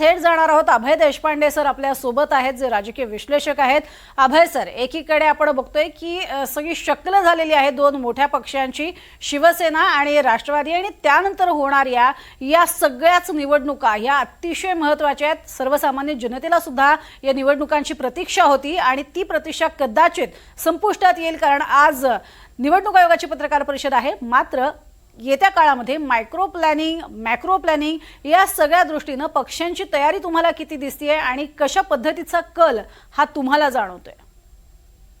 थेट जाणार आहोत. अभय देशपांडे सर आपल्यासोबत आहेत जे राजकीय विश्लेषक आहेत. अभय सर एकीकडे आपण बघतोय की सगळी शक्ल झालेली आहे दोन मोठ्या पक्षांची शिवसेना आणि राष्ट्रवादी आणि त्यानंतर होणाऱ्या या सगळ्याच निवडणुका या अतिशय महत्त्वाच्या आहेत. सर्वसामान्य जनतेला सुद्धा या निवडणुकांची प्रतीक्षा होती आणि ती प्रतीक्षा कदाचित संपुष्टात येईल कारण आज निवडणूक आयोगाची पत्रकार परिषद आहे. मात्र येत्या काळामध्ये मायक्रो प्लॅनिंग मॅक्रो प्लॅनिंग या सगळ्या दृष्टीनं पक्षांची तयारी तुम्हाला किती दिसतीये आणि कशा पद्धतीचा कल हा तुम्हाला जाणवतोय?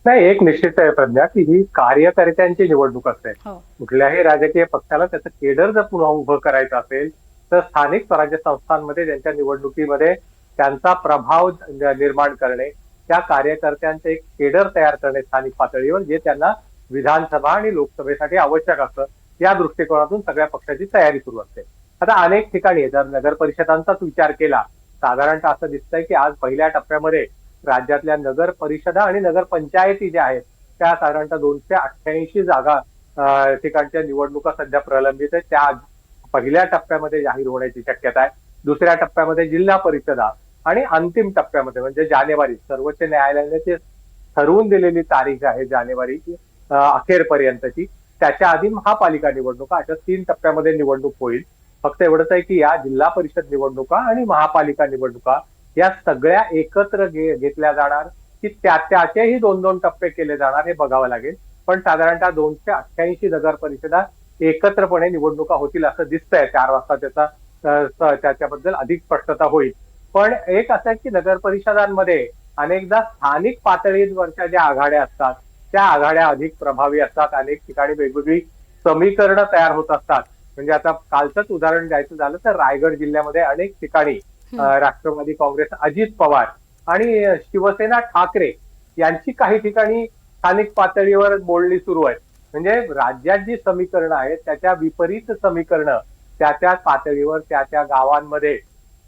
नाही एक निश्चित आहे प्रज्ञा की ही कार्यकर्त्यांची निवडणूक असते हो. कुठल्याही राजकीय पक्षाला त्याचं केडर जर पुन्हा उभं करायचं असेल तर स्थानिक स्वराज्य संस्थांमध्ये त्यांच्या निवडणुकीमध्ये त्यांचा प्रभाव निर्माण करणे त्या कार्यकर्त्यांचे एक केडर तयार करणे स्थानिक पातळीवर जे त्यांना विधानसभा आणि लोकसभेसाठी आवश्यक असतं. या दृष्टिकोनातून सगळ्या पक्षाची तयारी सुरू असते. आता अनेक ठिकाणी जर नगर परिषदांचाच विचार केला साधारणतः असं दिसतंय की आज पहिल्या टप्प्यामध्ये राज्यातल्या नगर परिषदा आणि नगर पंचायती ज्या आहेत त्या साधारणतः दोनशे अठ्ठ्याऐंशी जागा ठिकाणच्या निवडणुका सध्या प्रलंबित आहेत. त्या आज पहिल्या टप्प्यामध्ये जाहीर होण्याची शक्यता आहे. दुसऱ्या टप्प्यामध्ये जिल्हा परिषदा आणि अंतिम टप्प्यामध्ये म्हणजे जानेवारी सर्वोच्च न्यायालयाने ते ठरवून दिलेली तारीख आहे जानेवारी अखेरपर्यंतची त्याच्या आधी महापालिका निवडणुका अशा तीन टप्प्यामध्ये निवडणूक होईल. फक्त एवढंच आहे की या जिल्हा परिषद निवडणुका आणि महापालिका निवडणुका या सगळ्या एकत्र घेतल्या जाणार. की त्या त्याचेही दोन दोन टप्पे केले जाणार हे बघावं लागेल. पण साधारणतः दोनशे अठ्ठ्याऐंशी नगर परिषदा एकत्रपणे निवडणुका होतील असं दिसतंय. चार वाजता त्याचा त्याच्याबद्दल अधिक स्पष्टता होईल. पण एक असं आहे की नगर परिषदांमध्ये अनेकदा स्थानिक पातळीवरच्या ज्या आघाड्या असतात त्या आघाड्या अधिक प्रभावी असतात अनेक ठिकाणी वेगवेगळी समीकरणं तयार होत असतात. म्हणजे आता कालचंच उदाहरण द्यायचं झालं तर रायगड जिल्ह्यामध्ये अनेक ठिकाणी राष्ट्रवादी काँग्रेस अजित पवार आणि शिवसेना ठाकरे यांची काही ठिकाणी स्थानिक पातळीवर बोलणी सुरू आहे. म्हणजे राज्यात जी समीकरणं आहेत त्याच्या विपरीत समीकरणं त्या त्या पातळीवर त्या त्या गावांमध्ये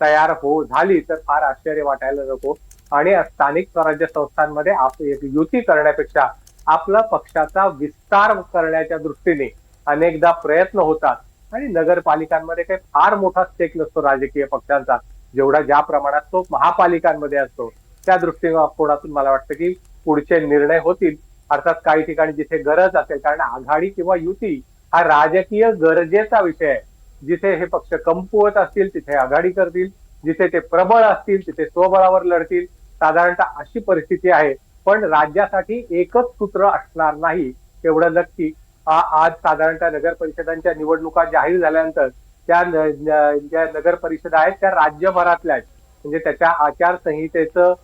तयार हो झाली तर फार आश्चर्य वाटायला नको. आणि स्थानिक स्वराज्य संस्थांमध्ये आप- एक युती करण्यापेक्षा आपला पक्षाचा विस्तार करण्याच्या दृष्टीने अनेकदा प्रयत्न होतात. आणि नगरपालिकांमध्ये काही फार मोठा स्टेक नसतो राजकीय पक्षांचा. जेवढा ज्या प्रमाणात तो महापालिकांमध्ये असतो त्या दृष्टिकोनातून मला वाटतं की पुढचे निर्णय होतील. अर्थात काही ठिकाणी जिथे गरज असेल कारण आघाडी किंवा युती हा राजकीय गरजेचा विषय आहे. जिथे हे पक्ष कमकुवत असतील तिथे आघाडी करतील. जिथे ते प्रबळ असतील तिथे स्वबळावर लढतील. साधारणतः अशी परिस्थिती आहे पण राज्यासाठी एकच सूत्र असणार नाही एवढं नक्की. आज साधारणतः नगर परिषदांच्या निवडणुका जाहीर झाल्यानंतर त्या न- ज्या नगर परिषदा आहेत त्या राज्यभरातल्या आहेत. म्हणजे त्याच्या आचारसंहितेचं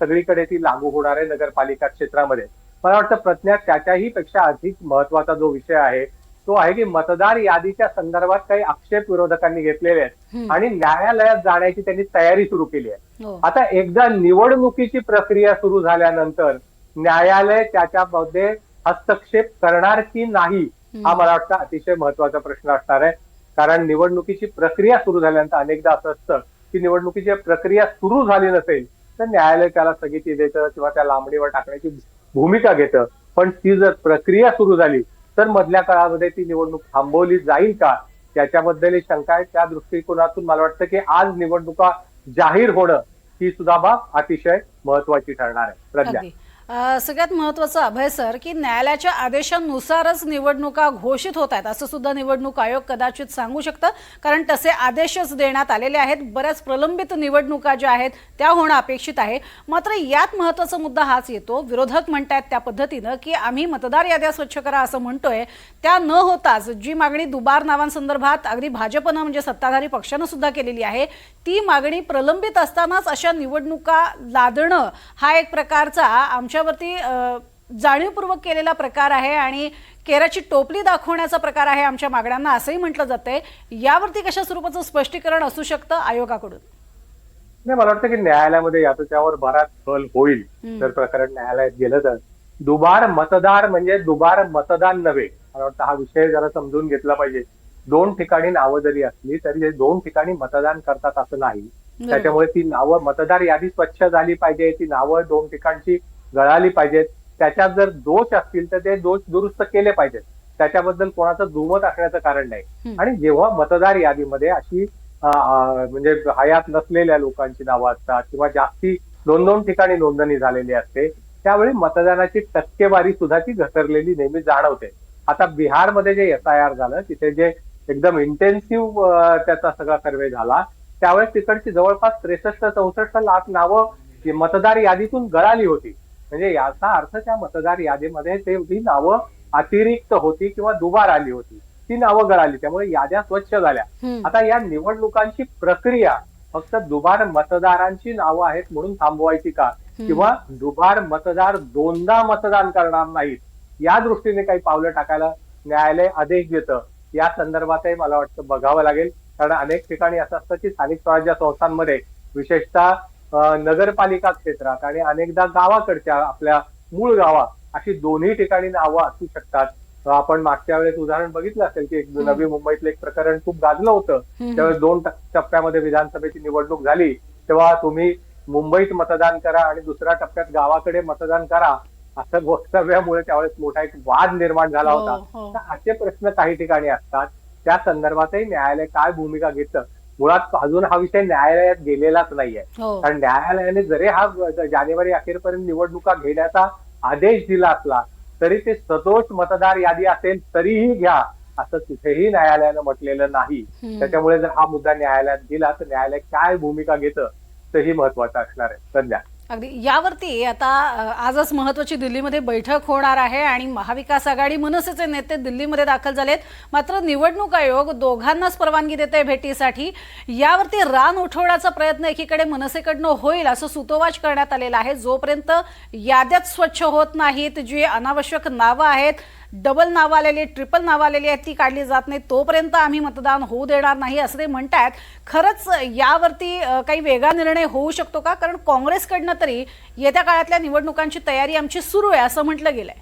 सगळीकडे ती लागू होणार आहे नगरपालिका क्षेत्रामध्ये. मला वाटतं प्रज्ञा त्याच्याही पेक्षा अधिक महत्त्वाचा जो विषय आहे तो आहे की मतदार यादीच्या संदर्भात काही आक्षेप विरोधकांनी घेतलेले आहेत. आणि न्यायालयात जाण्याची त्यांनी तयारी सुरू केली आहे. हो. आता एकदा निवडणुकीची प्रक्रिया सुरू झाल्यानंतर न्यायालय त्याच्यामध्ये हस्तक्षेप करणार की नाही हा मला वाटतं अतिशय महत्त्वाचा प्रश्न असणार आहे. कारण निवडणुकीची प्रक्रिया सुरू झाल्यानंतर अनेकदा असं असतं की निवडणुकीची प्रक्रिया सुरू झाली नसेल तर न्यायालय त्याला स्थगिती देतं किंवा त्या लांबणीवर टाकण्याची भूमिका घेतं. पण ती जर प्रक्रिया सुरू झाली तर मधल्या काळामध्ये ती निवडणूक थांबवली जाईल का? त्याच्याबद्दल ही शंका आहे. त्या दृष्टिकोनातून मला वाटतं की आज निवडणुका जाहीर होणं ही सुद्धा बाब अतिशय महत्वाची ठरणार आहे. प्रज्ञा. सगळ्यात महत्वाचं अभय सर की न्यायालयाच्या आदेशानुसारच निवडणुका घोषित होत आहेत. असं सुद्धा निवडणूक आयोग कदाचित सांगू शकतं. कारण तसे आदेशच देण्यात आलेले आहेत. बऱ्याच प्रलंबित निवडणुका ज्या आहेत त्या होणं अपेक्षित आहे. मात्र यात महत्त्वाचा मुद्दा हाच येतो. विरोधक म्हणतायत त्या पद्धतीनं की आम्ही मतदार याद्या स्वच्छ करा असं म्हणतोय. त्या न होताच जी मागणी दुबार नावांसंदर्भात अगदी भाजपनं म्हणजे सत्ताधारी पक्षानं सुद्धा केलेली आहे ती मागणी प्रलंबित असतानाच अशा निवडणुका लादणं हा एक प्रकारचा आमच्या अ, जाणीवपूर्वक केलेला प्रकार आहे आणि केराची टोपली दाखवण्याचा प्रकार आहे आमच्या मागण्यांना असंही म्हटलं जातंय. यावरती कशा स्वरूपाचं स्पष्टीकरण असू शकतं आयोगाकडून? नाही मला वाटतं की न्यायालयामध्ये याचं त्यावर बराच कल होईल. जर प्रकरण न्यायालयात गेलं तर. दुबार मतदार म्हणजे दुबार मतदान नव्हे. मला वाटतं हा विषय जरा समजून घेतला पाहिजे. दोन ठिकाणी नावं जरी असली तरी हे दोन ठिकाणी मतदान करतात असं नाही. त्याच्यामुळे ती नावं मतदार यादी स्वच्छ झाली पाहिजे. ती नावं दोन ठिकाणची गळाली पाहिजेत. त्याच्यात जर दोष असतील तर ते दोष दुरुस्त केले पाहिजेत. त्याच्याबद्दल कोणाचं दुमत असण्याचं कारण नाही. आणि जेव्हा मतदार यादीमध्ये अशी म्हणजे हयात नसलेल्या लोकांची नावं असतात किंवा जास्ती दोन दोन ठिकाणी नोंदणी झालेली असते त्यावेळी मतदानाची टक्केवारी सुद्धा ती घसरलेली नेहमी जाणवते. आता बिहारमध्ये जे एस आय आर झालं तिथे जे एकदम इंटेन्सिव्ह त्याचा सगळा सर्वे झाला त्यावेळेस तिकडची जवळपास त्रेसष्ट चौसष्ट लाख नावं मतदार यादीतून गळाली होती. म्हणजे याचा अर्थ त्या मतदार यादीमध्ये ते ती नावं अतिरिक्त होती किंवा दुबार आली होती ती नावं गळाली त्यामुळे याद्या स्वच्छ झाल्या. आता या निवडणुकांची प्रक्रिया फक्त दुबार मतदारांची नावं आहेत म्हणून थांबवायची का? किंवा दुबार मतदार दोनदा मतदान करणार नाहीत या दृष्टीने काही पावलं टाकायला न्यायालय आदेश देतं. या संदर्भातही मला वाटतं बघावं लागेल. कारण अनेक ठिकाणी असं असतं की स्थानिक स्वराज्य संस्थांमध्ये विशेषतः नगरपालिका क्षेत्रात आणि अनेकदा गावाकडच्या आपल्या मूळ गावा अशी दोन्ही ठिकाणी नावं असू शकतात. आपण मागच्या वेळेस उदाहरण बघितलं असेल की एक नवी मुंबईतलं एक प्रकरण खूप गाजलं होतं. त्यावेळेस दोन टप- टप्प्यामध्ये विधानसभेची निवडणूक झाली. तेव्हा तुम्ही मुंबईत मतदान करा आणि दुसऱ्या टप्प्यात गावाकडे मतदान करा असं वक्तव्यामुळे त्यावेळेस मोठा एक वाद निर्माण झाला हो, होता. हो. तर असे प्रश्न काही ठिकाणी असतात. त्या संदर्भातही न्यायालय काय भूमिका घेतं मुळात अजून हा विषय न्यायालयात गेलेलाच नाहीये. हो. कारण न्यायालयाने जरी हा जानेवारी अखेरपर्यंत निवडणुका घेण्याचा आदेश दिला असला तरी ते सदोष मतदार यादी असेल तरीही घ्या असं कुठेही न्यायालयानं म्हटलेलं नाही. त्याच्यामुळे जर हा मुद्दा न्यायालयात गेला तर न्यायालय काय भूमिका घेतं तेही महत्वाचं असणार आहे. सध्या. अगदी. यावरती आता आजच महत्वाची दिल्लीमध्ये बैठक होणार आहे आणि महाविकास आघाडी मनसेचे नेते दिल्लीमध्ये दाखल झालेत. मात्र निवडणूक आयोग दोघांनाच परवानगी देते भेटीसाठी. यावरती रान उठवण्याचा प्रयत्न एकीकडे मनसेकडनं होईल असं सुतोवाच करण्यात आलेलं आहे. जोपर्यंत याद्यात स्वच्छ होत नाहीत जी अनावश्यक नावं आहेत डबल नावं आलेली आहेत ट्रिपल नावं आलेली आहेत ती काढली जात नाही तोपर्यंत आम्ही मतदान होऊ देणार नाही असं ते म्हणतायत. खरंच यावरती काही वेगळा निर्णय होऊ शकतो का? कारण काँग्रेसकडनं तरी येत्या काळातल्या निवडणुकांची तयारी आमची सुरू आहे असं म्हटलं गेलंय.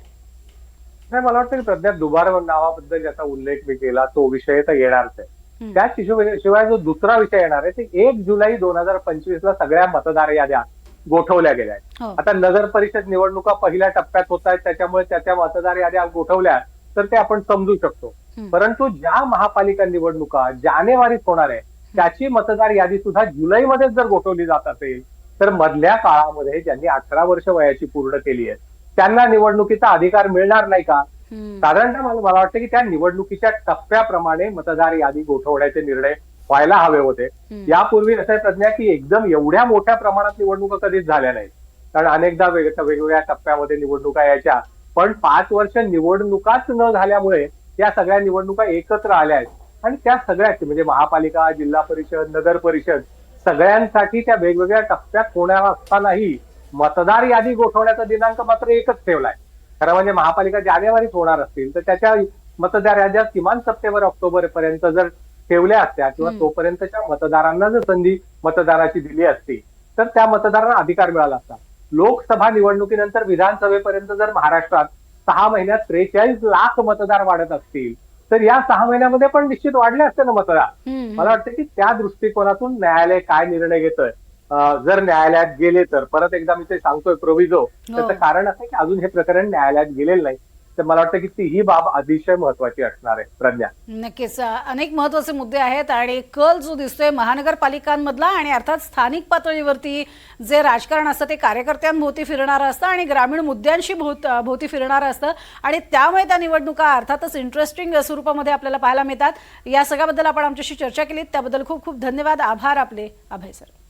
नाही मला वाटतं की सध्या दुबार नावाबद्दल ज्याचा उल्लेख मी केला तो विषय तर येणारच आहे. त्याच शिवाय शिवाय जो दुसरा विषय येणार आहे ते एक जुलै दोन हजार पंचवीस ला सगळ्या मतदार याद्या. गोठवल्या गेल्या आहेत. हो. आता नगर परिषद निवडणुका पहिल्या टप्प्यात होत आहेत त्याच्यामुळे त्याच्या मतदार याद्या गोठवल्या तर ते आपण समजू शकतो. परंतु ज्या महापालिका निवडणुका जानेवारीत होणार आहे त्याची मतदार यादी सुद्धा जुलैमध्येच जर गोठवली जात असेल तर मधल्या काळामध्ये ज्यांनी अठरा वर्ष वयाची पूर्ण केली आहे त्यांना निवडणुकीचा अधिकार मिळणार नाही का. साधारणतः मला वाटतं की त्या निवडणुकीच्या टप्प्याप्रमाणे मतदार यादी गोठवण्याचे निर्णय व्हायला हवे होते. यापूर्वी असं प्रज्ञा की एकदम एवढ्या मोठ्या प्रमाणात निवडणुका कधीच झाल्या नाहीत. कारण अनेकदा वेग- वेगवेगळ्या टप्प्यामध्ये निवडणुका यायच्या. पण पाच वर्ष निवडणुकाच न झाल्यामुळे या सगळ्या निवडणुका एकत्र आल्या आहेत. आणि त्या सगळ्याच म्हणजे महापालिका जिल्हा परिषद नगर परिषद सगळ्यांसाठी त्या वेगवेगळ्या टप्प्यात होणार असतानाही मतदार यादी गोठवण्याचा दिनांक मात्र एकच ठेवलाय. खरं म्हणजे महापालिका जानेवारीत होणार असतील तर त्याच्या मतदार याद्या किमान सप्टेंबर ऑक्टोबर पर्यंत जर ठेवल्या असत्या किंवा. तोपर्यंतच्या मतदारांना जर संधी मतदाराची दिली असती तर त्या मतदारांना अधिकार मिळाला असता. लोकसभा निवडणुकीनंतर विधानसभेपर्यंत जर महाराष्ट्रात सहा महिन्यात त्रेचाळीस लाख मतदार वाढत असतील तर या सहा महिन्यामध्ये पण निश्चित वाढले असते ना मतदार. मला वाटतं की त्या दृष्टिकोनातून न्यायालय काय निर्णय घेतोय? जर न्यायालयात गेले तर परत एकदा मी ते सांगतोय प्रोव्हिजो त्याचं कारण असं आहे की अजून हे प्रकरण न्यायालयात गेलेलं नाही. तर मला वाटतं की ती ही बाब अतिशय महत्वाची असणार आहे. प्रज्ञा. नक्कीच. अनेक महत्त्वाचे मुद्दे आहेत आणि कल जो दिसतोय महानगरपालिकांमधला आणि अर्थात स्थानिक पातळीवरती जे राजकारण असतं ते कार्यकर्त्यांभोवती फिरणारं असतं आणि ग्रामीण मुद्द्यांशी भोत भोवती फिरणारं असतं आणि त्यामुळे त्या निवडणुका अर्थातच इंटरेस्टिंग स्वरूपामध्ये आपल्याला पाहायला मिळतात. या सगळ्याबद्दल आपण आमच्याशी चर्चा केली. त्याबद्दल खूप खूप धन्यवाद. आभार आपले. अभय सर.